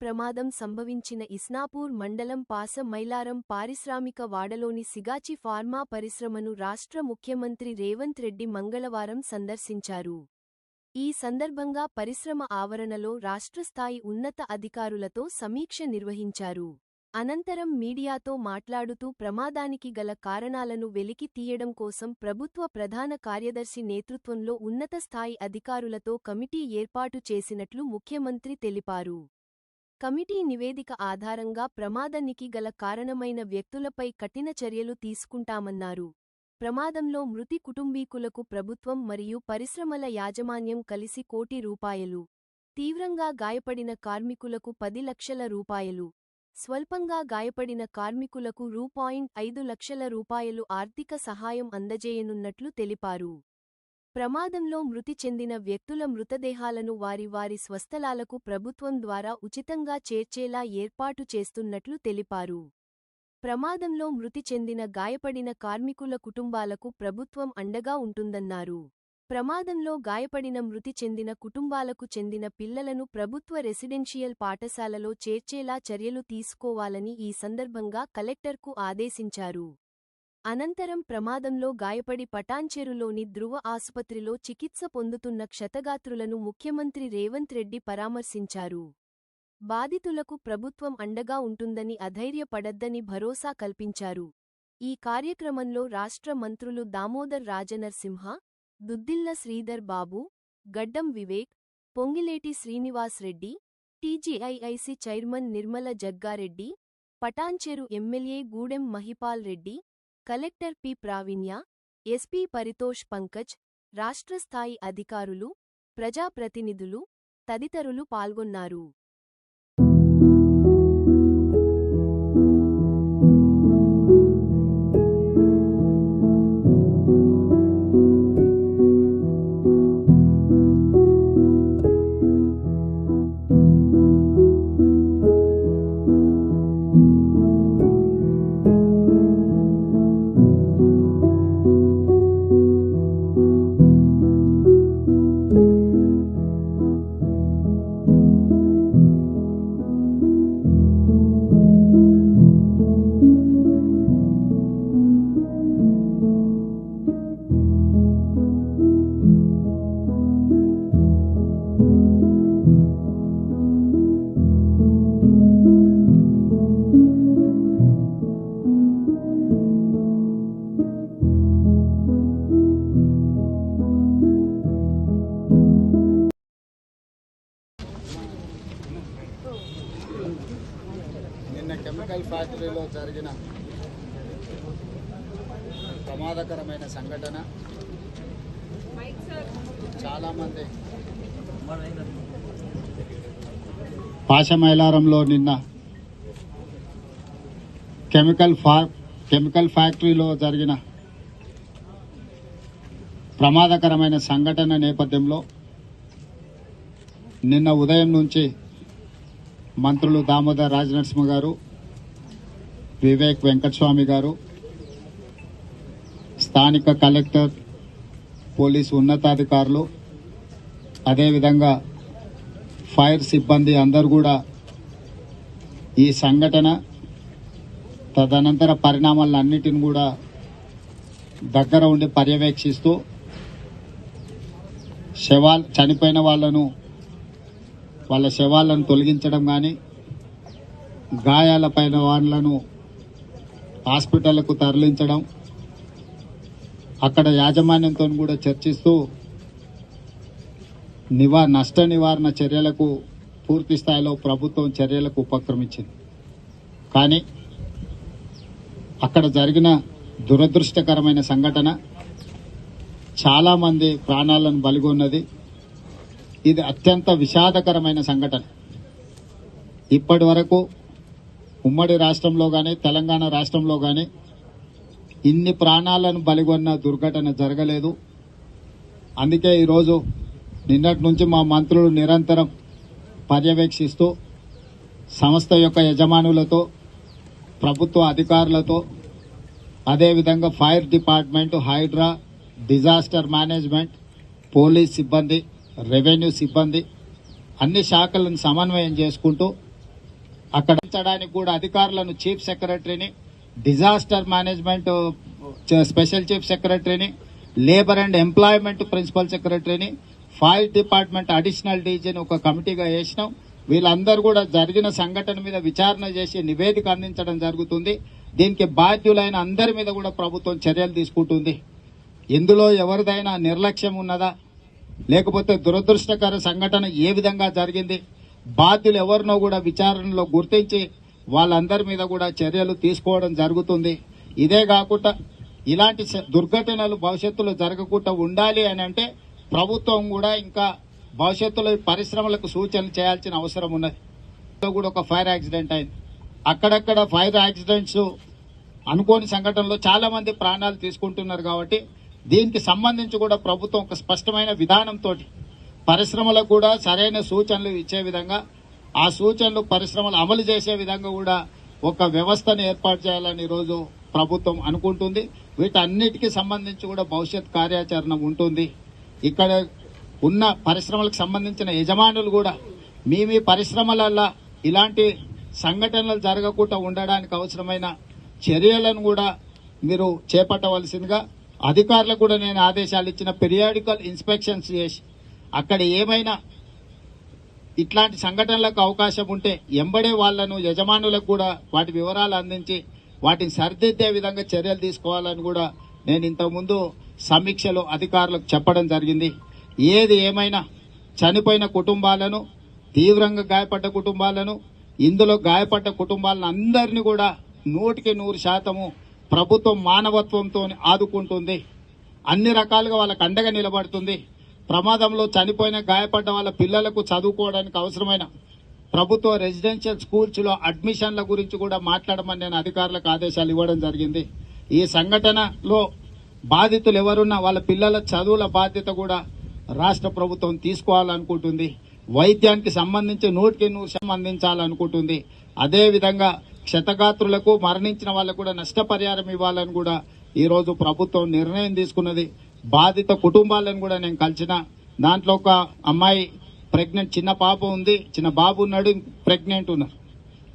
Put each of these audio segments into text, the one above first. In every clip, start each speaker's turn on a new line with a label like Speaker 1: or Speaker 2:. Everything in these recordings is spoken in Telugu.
Speaker 1: ప్రమాదం సంభవించిన ఇస్నాపూర్ మండలం పాస మైలారం పారిశ్రామిక వాడలోని సిగాచి ఫార్మా పరిశ్రమను రాష్ట్ర ముఖ్యమంత్రి రేవంత్ రెడ్డి మంగళవారం సందర్శించారు. ఈ సందర్భంగా పరిశ్రమ ఆవరణలో రాష్ట్రస్థాయి ఉన్నత అధికారులతో సమీక్ష నిర్వహించారు. అనంతరం మీడియాతో మాట్లాడుతూ ప్రమాదానికి గల కారణాలను వెలికి తీయడం కోసం ప్రభుత్వ ప్రధాన కార్యదర్శి నేతృత్వంలో ఉన్నత స్థాయి అధికారులతో కమిటీ ఏర్పాటు చేసినట్లు ముఖ్యమంత్రి తెలిపారు. కమిటీ నివేదిక ఆధారంగా ప్రమాదానికి గల కారణమైన వ్యక్తులపై కఠిన చర్యలు తీసుకుంటామన్నారు. ప్రమాదంలో మృతి కుటుంబీకులకు ప్రభుత్వం మరియు పరిశ్రమల యాజమాన్యం కలిసి కోటి రూపాయలు. తీవ్రంగా గాయపడిన కార్మికులకు పది లక్షల రూపాయలు. స్వల్పంగా గాయపడిన కార్మికులకు రూ. పాయింట్ ఐదు లక్షల రూపాయలు ఆర్థిక సహాయం అందజేయనున్నట్లు తెలిపారు. ప్రమాదంలో మృతి చెందిన వ్యక్తుల మృతదేహాలను వారి వారి స్వస్థలాలకు ప్రభుత్వం ద్వారా ఉచితంగా చేర్చేలా ఏర్పాటు చేస్తున్నట్లు తెలిపారు. ప్రమాదంలో మృతి చెందిన గాయపడిన కార్మికుల కుటుంబాలకు ప్రభుత్వం అండగా ఉంటుందన్నారు. ప్రమాదంలో గాయపడిన మృతి చెందిన కుటుంబాలకు చెందిన పిల్లలను ప్రభుత్వ రెసిడెన్షియల్ పాఠశాలలో చేర్చేలా చర్యలు తీసుకోవాలని ఈ సందర్భంగా కలెక్టర్కు ఆదేశించారు. అనంతరం ప్రమాదంలో గాయపడి పటాన్చెరులోని ధృవ ఆసుపత్రిలో చికిత్స పొందుతున్న క్షతగాత్రులను ముఖ్యమంత్రి రేవంత్ రెడ్డి పరామర్శించారు. బాధితులకు ప్రభుత్వం అండగా ఉంటుందని అధైర్యపడద్దని భరోసా కల్పించారు. ఈ కార్యక్రమంలో రాష్ట్ర మంత్రులు Damodar Rajanarsimha Duddilla Sridhar Babu Gaddam Vivek Ponguleti Srinivas Reddy TGIIC chairman Nirmala Jaggareddy Patancheru MLA Gudem Mahipal Reddy collector P. Pravinya SP Paritosh Pankaj రాష్ట్ర స్థాయి అధికారులు ప్రజాప్రతినిధులు తదితరులు పాల్గొన్నారు.
Speaker 2: ప్రమాదకరమైన చాలామంది. పాశమైలారంలో నిన్న కెమికల్ ఫా కెమికల్ ఫ్యాక్టరీలో జరిగిన ప్రమాదకరమైన సంఘటన నేపథ్యంలో నిన్న ఉదయం నుంచి మంత్రులు దామోదర్ రాజనరసింహ గారు వివేక్ వెంకటస్వామి గారు స్థానిక కలెక్టర్ పోలీసు ఉన్నతాధికారులు అదేవిధంగా ఫైర్ సిబ్బంది అందరూ కూడా ఈ సంఘటన తదనంతర పరిణామాలన్నిటిని కూడా దగ్గర ఉండి పర్యవేక్షిస్తూ శవాల్ చనిపోయిన వాళ్ళను వాళ్ళ శవాలను తొలగించడం కానీ గాయాలపైన వాళ్ళను హాస్పిటళ్ళకు తరలించడం అక్కడ యాజమాన్యంతో కూడా చర్చిస్తూ నివా నష్ట నివారణ చర్యలకు పూర్తి స్థాయిలో ప్రభుత్వం చర్యలకు ఉపక్రమించింది. కానీ అక్కడ జరిగిన దురదృష్టకరమైన సంఘటన చాలామంది ప్రాణాలను బలిగొన్నది. ఇది అత్యంత విషాదకరమైన సంఘటన. ఇప్పటి వరకు ఉమ్మడి రాష్ట్రంలో కానీ తెలంగాణ రాష్ట్రంలో కానీ ఇన్ని ప్రాణాలను బలిగొన్న దుర్ఘటన జరగలేదు. అందుకే ఈరోజు నిన్నటి నుంచి మా మంత్రులు నిరంతరం పర్యవేక్షిస్తూ సంస్థ యొక్క యజమానులతో ప్రభుత్వ అధికారులతో అదేవిధంగా fire department Hydraa disaster management police సిబ్బంది రెవెన్యూ సిబ్బంది అన్ని శాఖలను సమన్వయం చేసుకుంటూ అక్కడ ఉంచడానికి కూడా అధికారులను చీఫ్ సెక్రటరీని డిజాస్టర్ మేనేజ్మెంట్ స్పెషల్ చీఫ్ సెక్రటరీని లేబర్ అండ్ ఎంప్లాయ్మెంట్ ప్రిన్సిపల్ సెక్రటరీని ఫైర్ డిపార్ట్మెంట్ అడిషనల్ డీజీని ఒక కమిటీగా వేసినాం. వీళ్ళందరూ కూడా జరిగిన సంఘటన మీద విచారణ చేసి నివేదిక అందించడం జరుగుతుంది. దీనికి బాధ్యులైన అందరి మీద కూడా ప్రభుత్వం చర్యలు తీసుకుంటుంది. ఇందులో ఎవరిదైనా నిర్లక్ష్యం ఉన్నదా? లేకపోతే దురదృష్టకర సంఘటన ఏ విధంగా జరిగింది? బాధ్యులు ఎవరినో కూడా విచారణలో గుర్తించి వాళ్ళందరి మీద కూడా చర్యలు తీసుకోవడం జరుగుతుంది. ఇదే కాకుండా ఇలాంటి దుర్ఘటనలు భవిష్యత్తులో జరగకుండా ఉండాలి అని అంటే ప్రభుత్వం కూడా ఇంకా భవిష్యత్తులో పరిశ్రమలకు సూచనలు చేయాల్సిన అవసరం ఉన్నది. కూడా ఒక ఫైర్ యాక్సిడెంట్ అయింది. అక్కడక్కడ ఫైర్ యాక్సిడెంట్స్ అనుకోని సంఘటనలో చాలా మంది ప్రాణాలు తీసుకుంటున్నారు కాబట్టి దీనికి సంబంధించి కూడా ప్రభుత్వం ఒక స్పష్టమైన విధానంతో పరిశ్రమలకు కూడా సరైన సూచనలు ఇచ్చే విధంగా ఆ సూచనలు పరిశ్రమలు అమలు చేసే విధంగా కూడా ఒక వ్యవస్థను ఏర్పాటు చేయాలని ఈరోజు ప్రభుత్వం అనుకుంటుంది. వీటన్నిటికీ సంబంధించి కూడా భవిష్యత్ కార్యాచరణ ఉంటుంది. ఇక్కడ ఉన్న పరిశ్రమలకు సంబంధించిన యజమానులు కూడా మీ మీ పరిశ్రమలల్లో ఇలాంటి సంఘటనలు జరగకుండా ఉండడానికి అవసరమైన చర్యలను కూడా మీరు చేపట్టవలసిందిగా అధికారులకు కూడా నేను ఆదేశాలు ఇచ్చిన పీరియాడికల్ ఇన్స్పెక్షన్స్ చేసి అక్కడ ఏమైనా ఇట్లాంటి సంఘటనలకు అవకాశం ఉంటే ఎంబడే వాళ్ళను యజమానులకు కూడా వాటి వివరాలు అందించి వాటిని సరిదిద్దే విధంగా చర్యలు తీసుకోవాలని కూడా నేను ఇంతకుముందు సమీక్షలో అధికారులకు చెప్పడం జరిగింది. ఏది ఏమైనా చనిపోయిన కుటుంబాలను తీవ్రంగా గాయపడ్డ కుటుంబాలను ఇందులో గాయపడ్డ కుటుంబాలను అందరినీ కూడా నూటికి నూరు శాతము ప్రభుత్వం మానవత్వంతో ఆదుకుంటుంది. అన్ని రకాలుగా వాళ్ళకు అండగా నిలబడుతుంది. ప్రమాదంలో చనిపోయిన గాయపడ్డ వాళ్ళ పిల్లలకు చదువుకోవడానికి అవసరమైన ప్రభుత్వ రెసిడెన్షియల్ స్కూల్స్లో అడ్మిషన్ల గురించి కూడా మాట్లాడమని నేను అధికారులకు ఆదేశాలు ఇవ్వడం జరిగింది. ఈ సంఘటనలో బాధితులు ఎవరున్నా వాళ్ళ పిల్లల చదువుల బాధ్యత కూడా రాష్ట్ర ప్రభుత్వం తీసుకోవాలనుకుంటుంది. వైద్యానికి సంబంధించి నూటికి నూరు శాతం అందించాలనుకుంటుంది. క్షతగాత్రులకు మరణించిన వాళ్ళకు కూడా నష్టపరిహారం ఇవ్వాలని కూడా ఈరోజు ప్రభుత్వం నిర్ణయం తీసుకున్నది. బాధిత కుటుంబాలను కూడా నేను కలిసిన దాంట్లో ఒక అమ్మాయి ప్రెగ్నెంట్ చిన్న పాప ఉంది చిన్న బాబు ఉన్నాడు ప్రెగ్నెంట్ ఉన్నారు.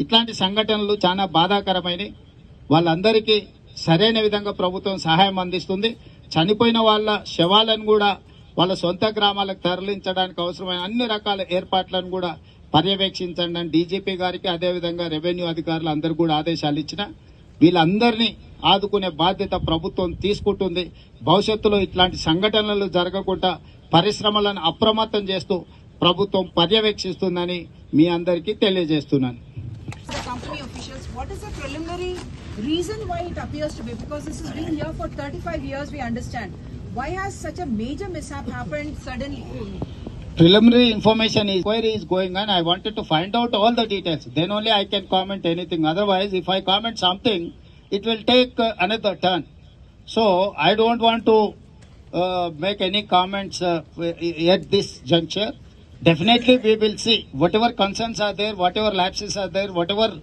Speaker 2: ఇట్లాంటి సంఘటనలు చాలా బాధాకరమైనవి. వాళ్ళందరికీ సరైన విధంగా ప్రభుత్వం సహాయం అందిస్తుంది. చనిపోయిన వాళ్ళ శవాలను కూడా వాళ్ళ సొంత గ్రామాలకు తరలించడానికి అవసరమైన అన్ని రకాల ఏర్పాట్లను కూడా పర్యవేక్షించండి అని డీజీపీ గారికి అదేవిధంగా రెవెన్యూ అధికారులు అందరు కూడా ఆదేశాలు ఇచ్చిన. వీళ్ళందరినీ ఆదుకునే బాధ్యత ప్రభుత్వం తీసుకుంటుంది. భవిష్యత్తులో ఇట్లాంటి సంఘటనలు జరగకుండా పరిశ్రమలను అప్రమత్తం చేస్తూ ప్రభుత్వం పర్యవేక్షిస్తుందని మీ అందరికీ తెలియజేస్తున్నాను. Preliminary information inquiry is going and I wanted to find out all the details then only I can comment anything otherwise if I comment something it will take uh, another turn. So I don't want to uh, make any comments uh, at this juncture. Definitely, we will see whatever concerns are there, whatever lapses are there, whatever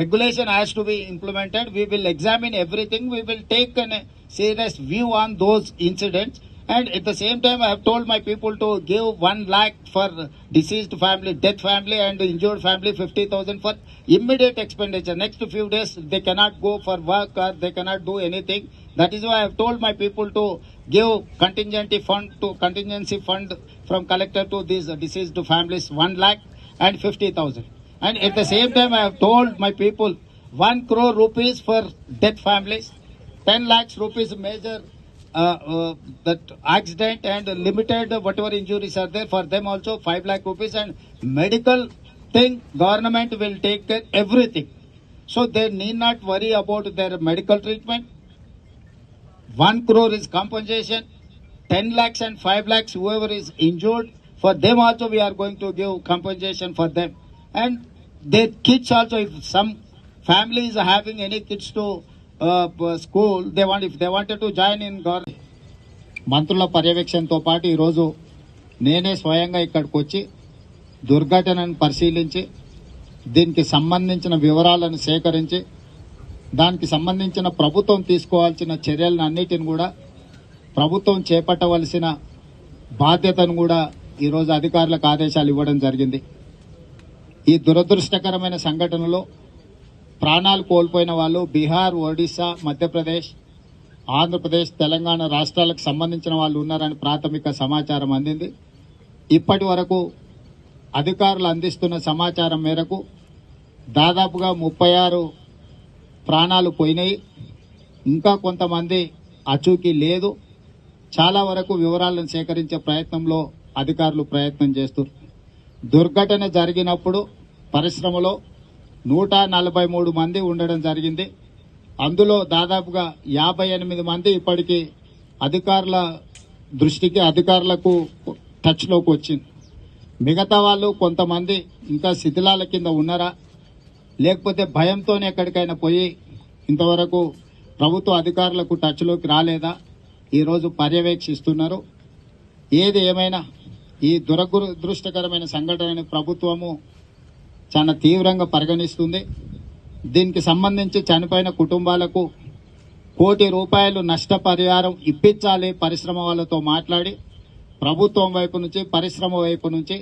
Speaker 2: regulation has to be implemented. We will examine everything. We will take a serious view on those incidents. And at the same time, I have told my people to give one lakh for deceased family, death family, and injured family, fifty thousand for immediate expenditure. Next few days, they cannot go for work or they cannot do anything. That is why I have told my people to give contingency fund to contingency fund from collector to these deceased families, one lakh and fifty thousand. And at the same time, I have told my people one crore rupees for death families, ten lakhs rupees major uh, uh, that accident and limited whatever injuries are there for them also five lakh rupees and medical thing government will take care everything. So they need not worry about their medical treatment. One crore is compensation, ten lakhs and five lakhs whoever is injured for them also we are going to give compensation for them and their kids also if some family is having any kids to school they want if they wanted to join in government మంత్రుల పర్యవేక్షణతో పాటు ఈరోజు నేనే స్వయంగా ఇక్కడికి వచ్చి దుర్ఘటనను పరిశీలించి దీనికి సంబంధించిన వివరాలను సేకరించి దానికి సంబంధించిన ప్రభుత్వం తీసుకోవాల్సిన చర్యలను అన్నిటిని కూడా ప్రభుత్వం చేపట్టవలసిన బాధ్యతను కూడా ఈరోజు అధికారులకు ఆదేశాలు ఇవ్వడం జరిగింది. ఈ దురదృష్టకరమైన సంఘటనలో ప్రాణాలు కోల్పోయిన వాళ్ళు బీహార్ ఒడిశా మధ్యప్రదేశ్ ఆంధ్రప్రదేశ్ తెలంగాణ రాష్ట్రాలకు సంబంధించిన వాళ్ళు ఉన్నారని ప్రాథమిక సమాచారం అందింది. ఇప్పటి వరకు అధికారులు అందిస్తున్న సమాచారం మేరకు దాదాపుగా ముప్పై ఆరు ప్రాణాలు పోయినాయి. ఇంకా కొంతమంది అచూకీ లేదు. చాలా వరకు వివరాలను సేకరించే ప్రయత్నంలో అధికారులు ప్రయత్నం చేస్తున్నారు. దుర్ఘటన జరిగినప్పుడు పరిశ్రమలో నూట నలభై మూడు మంది ఉండడం జరిగింది. అందులో దాదాపుగా యాభై ఎనిమిది మంది ఇప్పటికీ అధికారుల దృష్టికి అధికారులకు టచ్లోకి వచ్చింది. మిగతా వాళ్ళు కొంతమంది ఇంకా శిథిలాల కింద ఉన్నారా? లేకపోతే భయంతోనే ఎక్కడికైనా పోయి ఇంతవరకు ప్రభుత్వ అధికారులకు టచ్లోకి రాలేదా? ఈరోజు పర్యవేక్షిస్తున్నారు. ఏది ఏమైనా ఈ దురదృష్టకరమైన సంఘటనని ప్రభుత్వము చాలా తీవ్రంగా పరిగణిస్తుంది. దీనికి సంబంధించి చనిపోయిన కుటుంబాలకు కోటి రూపాయలు నష్టపరిహారం ఇప్పించాలి పరిశ్రమ వాళ్ళతో మాట్లాడి ప్రభుత్వం వైపు నుంచి పరిశ్రమ వైపు నుంచి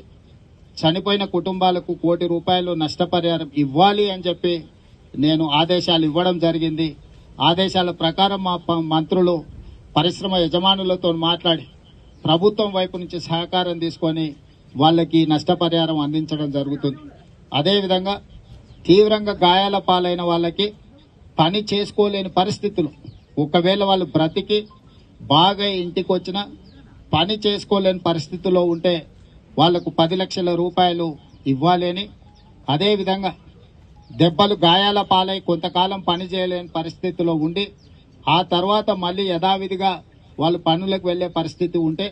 Speaker 2: చనిపోయిన కుటుంబాలకు కోటి రూపాయలు నష్టపరిహారం ఇవ్వాలి అని చెప్పి నేను ఆదేశాలు ఇవ్వడం జరిగింది. ఆదేశాల ప్రకారం మా మంత్రులు పరిశ్రమ యజమానులతో మాట్లాడి ప్రభుత్వం వైపు నుంచి సహకారం తీసుకొని వాళ్ళకి నష్టపరిహారం అందించడం జరుగుతుంది. అదేవిధంగా తీవ్రంగా గాయాల పాలైన వాళ్ళకి పని చేసుకోలేని పరిస్థితులు. ఒకవేళ వాళ్ళు బ్రతికి బాగా ఇంటికి వచ్చిన పని చేసుకోలేని పరిస్థితిలో ఉంటే వాళ్ళకు పది లక్షల రూపాయలు ఇవ్వాలని. అదేవిధంగా దెబ్బలు గాయాల పాలై కొంతకాలం పని చేయలేని పరిస్థితిలో ఉండి ఆ తర్వాత మళ్ళీ యథావిధిగా వాళ్ళు పనులకు వెళ్ళే పరిస్థితి ఉంటే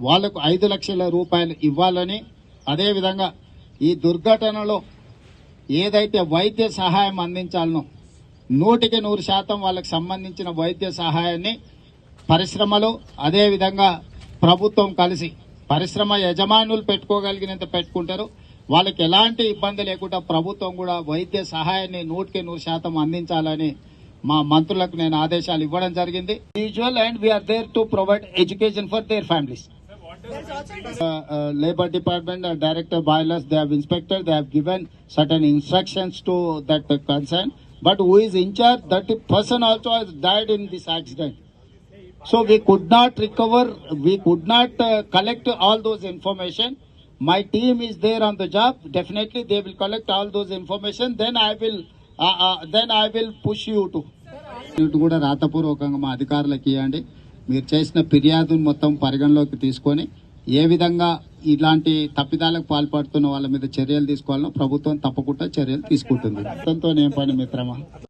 Speaker 2: వాళ్ళకు ఐదు లక్షల రూపాయలు ఇవ్వాలని. అదేవిధంగా ఈ దుర్ఘటనలో ఏదైతే వైద్య సహాయం అందించాలనో నూటికి నూరు శాతం వాళ్ళకి సంబంధించిన వైద్య సహాయాన్ని పరిశ్రమలు అదేవిధంగా ప్రభుత్వం కలిసి పరిశ్రమ యజమానులు పెట్టుకోగలిగినంత పెట్టుకుంటారు. వాళ్ళకి ఎలాంటి ఇబ్బంది లేకుండా ప్రభుత్వం కూడా వైద్య సహాయాన్ని నూటికి నూరు శాతం అందించాలని మా మంత్రులకు నేను ఆదేశాలు ఇవ్వడం జరిగింది. Usual and we are there to provide education for their families uh, uh, labor department uh, director boilers they have inspected they have given certain instructions to that uh, concern but who is in charge that person also has died in this accident so we could not recover we could not uh, collect all those information my team is there on the job definitely they will collect all those information then i will uh, uh, then i will push you to ఇటు కూడా రాతపూర్వకంగా మా అధికారులకు ఇవ్వండి మీరు చేసిన ఫిర్యాదును మొత్తం పరిగణలోకి తీసుకొని ఏ విధంగా ఇలాంటి తప్పిదాలకు పాల్పడుతున్న వాళ్ళ మీద చర్యలు తీసుకోవాలనో ప్రభుత్వం తప్పకుండా చర్యలు తీసుకుంటుంది. మొత్తంతో ఏం పని మిత్రమా?